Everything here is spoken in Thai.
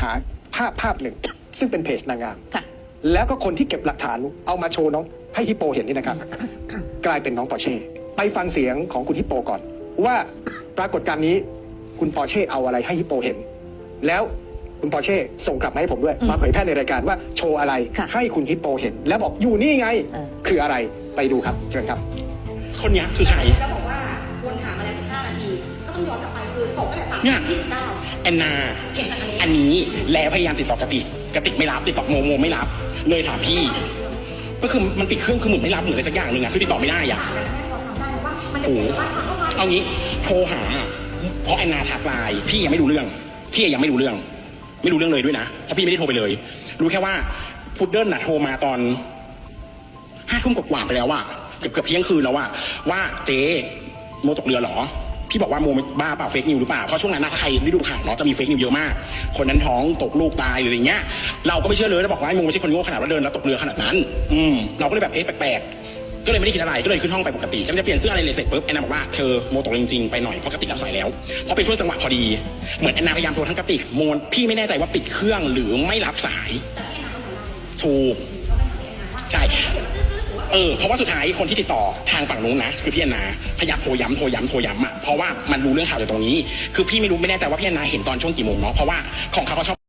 หาภาพภาพหนึ่ง ซึ่งเป็นเพจนางงาม ค่ะ แล้วก็คนที่เก็บหลักฐานเอามาโชว์น้องให้ฮิปโปเห็นนี่นะครับ กลายเป็นน้องปอร์เช่ไปฟังเสียงของคุณฮิปโปก่อน ว่าปรากฏการณ์นี้คุณปอร์เช่เอาอะไรให้ฮิปโปเห็น แล้วคุณปอร์เช่ส่งกลับมาให้ผมด้วย อืมมาเผยแพร่ในรายการว่าโชว์อะไรค่ะให้คุณฮิปโปเห็น แล้วบอกอยู่นี่ไง เออ คืออะไรไปดูครับเชิญครับ คนเนี้ยคือใคร แล้วบอก ทีก็ต้องย้อนกลับไปคือตกตั้งแต่3เนี่ยยี่สิบเก้าแอนนาเห็นจากอันนี้อันนี้แล้วพยายามติดต่อกระติกกระติกไม่รับติดต่อโมโมไม่รับ เลยถามพี่ ก็คือมันปิดเครื่องคือเหมือนไม่รับเหมือนอะไรสักอย่างหนึ่งอะคือติดต่อไม่ได้อะแต่แม่พอทำได้ว่ามันจะโอ้เป็นว่าฟังเข้ามาเอางี้โทรหาเพราะแอนนาทักไลน์พี่ยังไม่รู้เรื่องพี่ยังไม่รู้เรื่อง ไม่รู้เรื่องเลยด้วยนะเพราะพี่ไม่ได้โทรไปเลย รู้แค่ว่าพุดเดิ้ลน่ะโทรมาตอนห้าทุ่มกว่าๆไปแล้วอะเกือบเกือบเที่ยงคืนแล้วอะว่าเจ๊โมตกเรือเหรอ พี่บอกว่าโมบ้าเปล่าเฟกนิวหรือเปล่า เพราะช่วงนั้นนะถ้าใครได้ดูข่าวเนาะจะมีเฟกนิวเยอะมาก คนนั้นท้องตกลูกตายหรืออะไรเงี้ย เราก็ไม่เชื่อเลยแล้วบอกว่าไอ้โมไม่ใช่คนโง่ขนาดว่าเดินแล้วตกเรือขนาดนั้น อืมเราก็เลยแบบเอ๊ะแปลกๆ ก็เลยไม่ได้คิดอะไร ก็เลยขึ้นห้องไปปกติกำลังจะเปลี่ยนเสื้ออะไรเลยเสร็จปุ๊บแอนนาบอกว่าเธอโมตกเรือจริงๆไปหน่อยเพราะกระติกรับสายแล้วเพราะเป็นช่วงจังหวะพอดี เหมือนแอนนาพยายามโทรทั้งกระติกโมนพี่ไม่แน่ใจว่าปิดเครื่องหรือไม่รับสาย ถูก เออเพราะว่าสุดท้ายคนที่ติดต่อทางฝั่งนู้นนะคือพี่แอนนาพยายามโทรย้ำโทรย้ำโทรย้ำอะเพราะว่ามันรู้เรื่องข่าวจากตรงนี้ คือพี่ไม่รู้ไม่แน่ใจว่าพี่แอนนาเห็นตอนช่วงกี่โมงเนาะเพราะว่าของเขาเขาชอบ